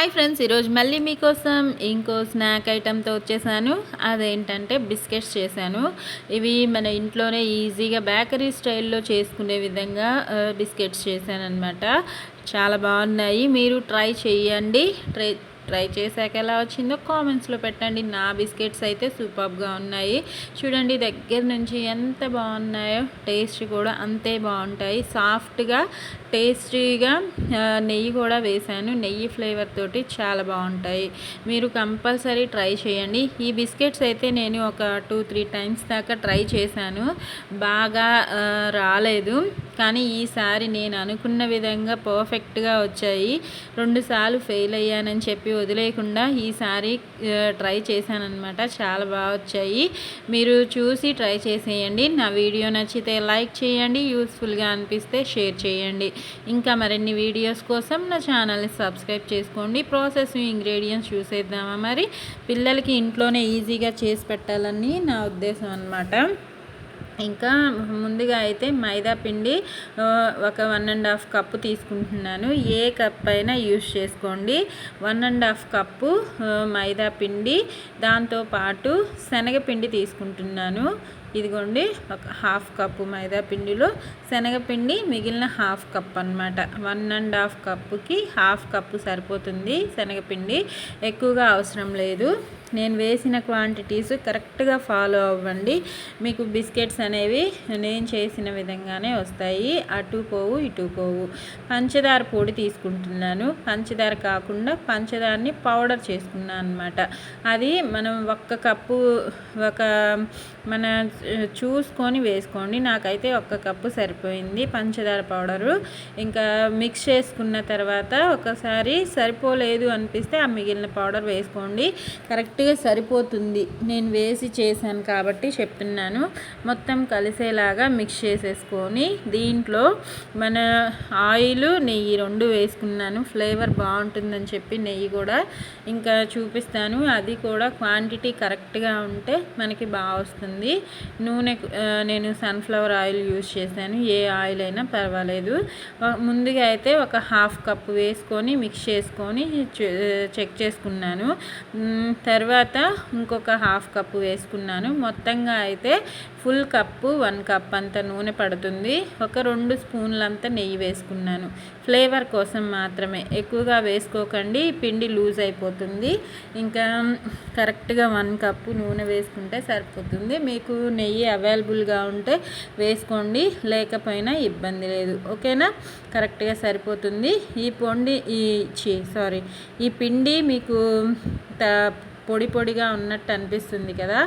Hi friends ఈరోజు మళ్ళీ మీకోసం ఇంకో స్నాక్ ఐటెంతో వచ్చేసాను. అదేంటంటే బిస్కెట్స్ చేశాను. ఇవి మన ఇంట్లోనే ఈజీగా బేకరీ స్టైల్లో చేసుకునే విధంగా బిస్కెట్స్ చేశాను అనమాట చాలా బాగున్నాయి. మీరు ట్రై చేయండి ట్రై ట్రై చేశాక ఎలా వచ్చిందో కామెంట్స్లో పెట్టండి. నా బిస్కెట్స్ అయితే సూపర్గా ఉన్నాయి. చూడండి దగ్గర నుంచి ఎంత బాగున్నాయో. టేస్ట్ కూడా అంతే బాగుంటాయి. సాఫ్ట్గా టేస్టీగా నెయ్యి కూడా వేశాను. నెయ్యి ఫ్లేవర్ తోటి చాలా బాగుంటాయి. మీరు కంపల్సరీ ట్రై చేయండి. ఈ బిస్కెట్స్ అయితే నేను ఒక టూ త్రీ టైమ్స్ దాకా ట్రై చేశాను. బాగా రాలేదు. కానీ ఈసారి నేను అనుకున్న విధంగా పర్ఫెక్ట్గా వచ్చాయి. రెండుసార్లు ఫెయిల్ అయ్యానని చెప్పి వదిలేయకుండా ఈసారి ట్రై చేశానన్నమాట. చాలా బాగా వచ్చాయి. మీరు చూసి ట్రై చేసేయండి. నా వీడియో నచ్చితే లైక్ చేయండి. యూస్ఫుల్గా అనిపిస్తే షేర్ చేయండి. ఇంకా మరిన్ని వీడియోస్ కోసం నా ఛానల్ని సబ్స్క్రైబ్ చేసుకోండి. ప్రాసెస్ ఇంగ్రీడియంట్స్ చూసేద్దామా మరి? పిల్లలకి ఇంట్లోనే ఈజీగా చేసి పెట్టాలని నా ఉద్దేశం అన్నమాట. ఇంకా ముందుగా అయితే మైదా పిండి ఒక వన్ అండ్ హాఫ్ కప్పు తీసుకుంటున్నాను. ఏ కప్ అయినా యూస్ చేసుకోండి. వన్ అండ్ హాఫ్ కప్పు మైదా పిండి దాంతోపాటు శనగపిండి తీసుకుంటున్నాను. ఇదిగోండి ఒక హాఫ్ కప్పు మైదా పిండిలో శనగపిండి మిగిలిన హాఫ్ కప్ అన్నమాట. వన్ అండ్ హాఫ్ కప్పుకి హాఫ్ కప్పు సరిపోతుంది శనగపిండి ఎక్కువగా అవసరం లేదు. నేను వేసిన క్వాంటిటీస్ కరెక్ట్గా ఫాలో అవ్వండి. మీకు బిస్కెట్స్ అనేవి నేను చేసిన విధంగానే వస్తాయి. అటు పోవు ఇటు పోవు. పంచదార పొడి తీసుకుంటున్నాను. పంచదార కాకుండా పంచదారని పౌడర్ చేసుకున్నాను అనమాట అది మనం ఒక్క కప్పు ఒక మన చూసుకొని వేసుకోండి. నాకైతే ఒక్క కప్పు సరిపోయింది పంచదార పౌడరు ఇంకా మిక్స్ చేసుకున్న తర్వాత ఒకసారి సరిపోలేదు అనిపిస్తే ఆ మిగిలిన పౌడర్ వేసుకోండి. కరెక్ట్ కరెక్ట్గా సరిపోతుంది. నేను వేసి చేశాను కాబట్టి చెప్తున్నాను. మొత్తం కలిసేలాగా మిక్స్ చేసేసుకొని దీంట్లో మన ఆయిల్ నెయ్యి రెండు వేసుకున్నాను. ఫ్లేవర్ బాగుంటుందని చెప్పి నెయ్యి కూడా ఇంకా చూపిస్తాను. అది కూడా క్వాంటిటీ కరెక్ట్గా ఉంటే మనకి బాగా వస్తుంది. నూనె నేను సన్ఫ్లవర్ ఆయిల్ యూజ్ చేశాను. ఏ ఆయిల్ అయినా పర్వాలేదు. ముందుగా అయితే ఒక హాఫ్ కప్ వేసుకొని మిక్స్ చేసుకొని చె- చెక్ చేసుకున్నాను. తర్వాత తర్వాత ఇంకొక హాఫ్ కప్పు వేసుకున్నాను. మొత్తంగా అయితే ఫుల్ కప్పు వన్ కప్ అంత నూనె పడుతుంది. ఒక రెండు స్పూన్లంతా నెయ్యి వేసుకున్నాను. ఫ్లేవర్ కోసం మాత్రమే. ఎక్కువగా వేసుకోకండి పిండి లూజ్ అయిపోతుంది. ఇంకా కరెక్ట్గా వన్ కప్పు నూనె వేసుకుంటే సరిపోతుంది. మీకు నెయ్యి అవైలబుల్గా ఉంటే వేసుకోండి లేకపోయినా ఇబ్బంది లేదు. ఓకేనా? కరెక్ట్గా సరిపోతుంది. ఈ పొండి ఈ చి సారీ ఈ పిండి మీకు త- పొడి పొడిగా ఉన్నట్టు అనిపిస్తుంది కదా.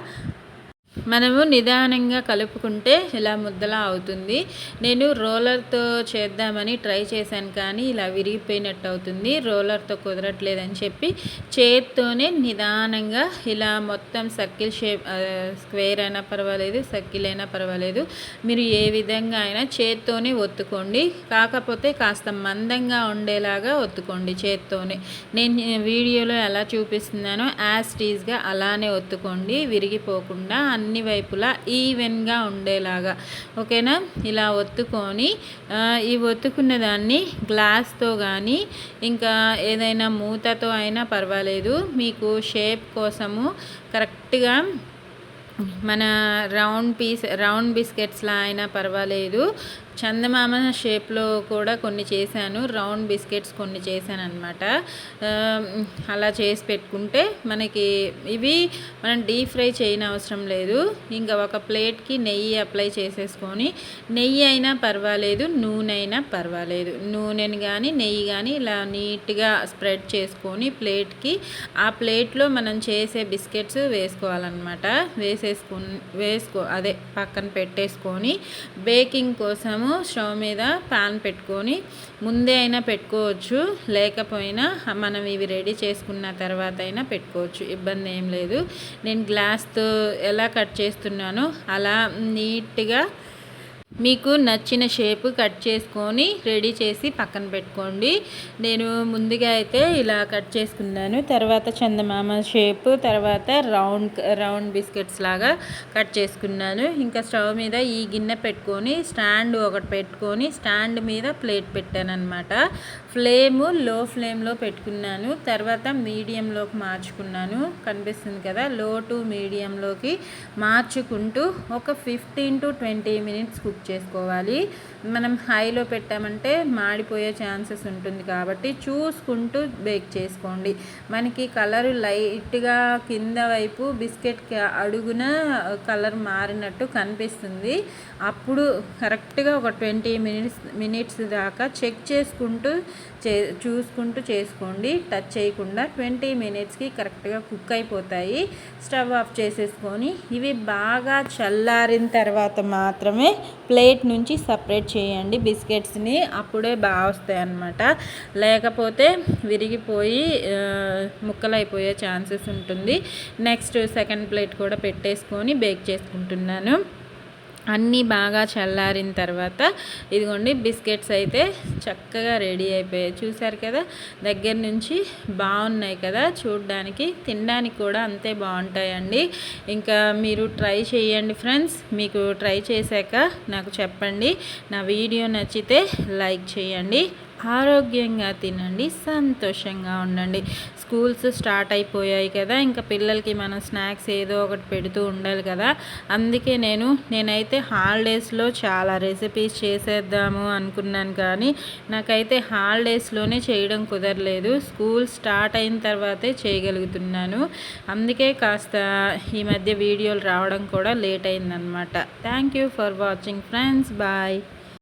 మనము నిదానంగా కలుపుకుంటే ఇలా ముద్దలా అవుతుంది. నేను రోలర్తో చేద్దామని ట్రై చేశాను కానీ ఇలా విరిగిపోయినట్టు అవుతుంది. రోలర్తో కుదరట్లేదని చెప్పి చేత్తోనే నిదానంగా ఇలా మొత్తం సర్కిల్ షేప్ స్క్వేర్ అయినా పర్వాలేదు సర్కిల్ అయినా పర్వాలేదు. మీరు ఏ విధంగా అయినా చేత్తోనే ఒత్తుకోండి. కాకపోతే కాస్త మందంగా ఉండేలాగా ఒత్తుకోండి చేత్తోనే. నేను వీడియోలో ఎలా చూపిస్తున్నానో యాజ్ టీజ్గా అలానే ఒత్తుకోండి. విరిగిపోకుండా అన్ని వైపులా ఈవెన్గా ఉండేలాగా. ఓకేనా? ఇలా ఒత్తుకొని ఈ ఒత్తుకున్న దాన్ని గ్లాస్తో కానీ ఇంకా ఏదైనా మూతతో అయినా పర్వాలేదు. మీకు షేప్ కోసము కరెక్ట్గా మన రౌండ్ పీస్ రౌండ్ బిస్కెట్స్లా అయినా పర్వాలేదు. చందమామ షేప్లో కూడా కొన్ని చేశాను. రౌండ్ బిస్కెట్స్ కొన్ని చేశాను అనమాట అలా చేసి పెట్టుకుంటే మనకి ఇవి మనం డీప్ ఫ్రై చేయని అవసరం లేదు. ఇంకా ఒక ప్లేట్కి నెయ్యి అప్లై చేసేసుకొని నెయ్యి అయినా పర్వాలేదు నూనె అయినా పర్వాలేదు. నూనెని కానీ నెయ్యి కానీ ఇలా నీట్గా స్ప్రెడ్ చేసుకొని ప్లేట్కి ఆ ప్లేట్లో మనం చేసే బిస్కెట్స్ వేసుకోవాలన్నమాట. వేసేసుకు వేసుకో అదే పక్కన పెట్టేసుకొని బేకింగ్ కోసం మనము స్టవ్ మీద పాన్ పెట్టుకొని ముందే అయినా పెట్టుకోవచ్చు. లేకపోయినా మనం ఇవి రెడీ చేసుకున్న తర్వాత అయినా పెట్టుకోవచ్చు. ఇబ్బంది ఏం లేదు. నేను గ్లాస్తో ఎలా కట్ చేస్తున్నానో అలా నీట్గా మీకు నచ్చిన షేప్ కట్ చేసుకొని రెడీ చేసి పక్కన పెట్టుకోండి. నేను ముందుగా అయితే ఇలా కట్ చేసుకున్నాను. తర్వాత చందమామ షేప్ తర్వాత రౌండ్ రౌండ్ బిస్కెట్స్ లాగా కట్ చేసుకున్నాను. ఇంకా స్టవ్ మీద ఈ గిన్నె పెట్టుకొని స్టాండ్ ఒకటి పెట్టుకొని స్టాండ్ మీద ప్లేట్ పెట్టాను అనమాట ఫ్లేము లో ఫ్లేమ్లో పెట్టుకున్నాను. తర్వాత మీడియంలోకి మార్చుకున్నాను. కనిపిస్తుంది కదా లో టు మీడియంలోకి మార్చుకుంటూ ఒక fifteen to twenty minutes cook చేసుకోవాలి. మనం హైలో పెట్టామంటే మాడిపోయే ఛాన్సెస్ ఉంటుంది కాబట్టి చూసుకుంటూ బేక్ చేసుకోండి. మనకి కలర్ లైట్గా కింద వైపు బిస్కెట్ అడుగున కలర్ మారినట్టు కనిపిస్తుంది. అప్పుడు కరెక్ట్గా ఒక ట్వంటీ మినిట్స్ మినిట్స్ దాకా చెక్ చేసుకుంటూ చే చూసుకుంటూ చేసుకోండి. టచ్ చేయకుండా ట్వంటీ మినిట్స్కి కరెక్ట్గా కుక్ అయిపోతాయి. స్టవ్ ఆఫ్ చేసేసుకొని ఇవి బాగా చల్లారిన తర్వాత మాత్రమే ప్లేట్ నుంచి సపరేట్ చేయండి బిస్కెట్స్ని. అప్పుడే బాగా వస్తాయి అన్నమాట. లేకపోతే విరిగిపోయి ముక్కలైపోయే ఛాన్సెస్ ఉంటుంది. నెక్స్ట్ సెకండ్ ప్లేట్ కూడా పెట్టేసుకొని బేక్ చేసుకుంటున్నాను. అన్నీ బాగా చల్లారిన తర్వాత ఇదిగోండి బిస్కెట్స్ అయితే చక్కగా రెడీ అయిపోయాయి. చూసారు కదా? దగ్గర నుంచి బాగున్నాయి కదా? చూడడానికి తినడానికి కూడా అంతే బాగుంటాయండి. ఇంకా మీరు ట్రై చేయండి ఫ్రెండ్స్. మీకు ట్రై చేశాక నాకు చెప్పండి. నా వీడియో నచ్చితే లైక్ చేయండి. ఆరోగ్యంగా తినండి సంతోషంగా ఉండండి. స్కూల్స్ స్టార్ట్ అయిపోయాయి కదా ఇంకా పిల్లలకి మనం స్నాక్స్ ఏదో ఒకటి పెడుతూ ఉండాలి కదా. అందుకే నేను నేనైతే హాలిడేస్లో చాలా రెసిపీస్ చేసేద్దాము అనుకున్నాను కానీ నాకైతే హాలిడేస్లోనే చేయడం కుదరలేదు. స్కూల్ స్టార్ట్ అయిన తర్వాతే చేయగలుగుతున్నాను. అందుకే కాస్త ఈ మధ్య వీడియోలు రావడం కూడా లేట్ అయిందనమాట. Thank you for watching friends. Bye.